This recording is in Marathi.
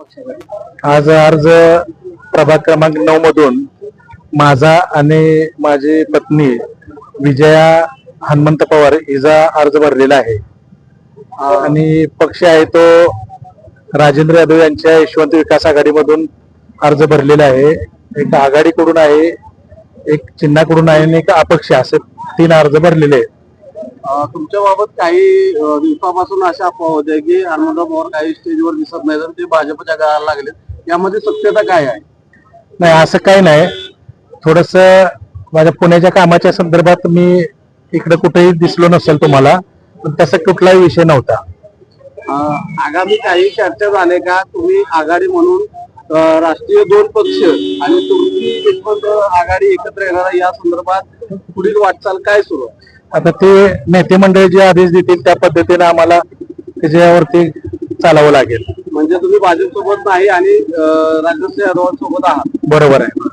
आज अर्ज प्रभाग क्रमांक नऊ मधून माझा आणि माझी पत्नी विजया हनुमंत पवार हिचा अर्ज भरलेला आहे. आणि पक्ष आहे तो राजेंद्र यादव यांच्या यशवंत विकास आघाडीमधून अर्ज भरलेला आहे. एक आघाडीकडून आहे एक चिन्हाकडून आहे आणि एक अपक्ष असे तीन अर्ज भरलेले आहेत. तुमच्या बाबत काही दिवसापासून अशा अफवा होत्या की हनुमंत पवार काही स्टेजवर दिसत नाही तर ते भाजपच्या गाळाला लागले यामध्ये सत्यता काय आहे? नाही असं काही नाही. थोडस माझ्या पुण्याच्या कामाच्या संदर्भात मी इकडे कुठेही दिसलो नसेल तुम्हाला पण तसा कुठलाही विषय नव्हता. आगामी काही चर्चा झाले का? तुम्ही आघाडी म्हणून राष्ट्रीय दोन पक्ष आणि तुमची यशवंत आघाडी एकत्र येणार या संदर्भात पुढील वाटचाल काय सुरू आहे? आता ते नेते मंडळी जे आदेश देतील त्या पद्धतीने आम्हाला त्याच्यावरती चालावं लागेल. म्हणजे तुम्ही भाजप सोबत नाही आणि राजश्री यादव सोबत आहात. बरोबर आहे.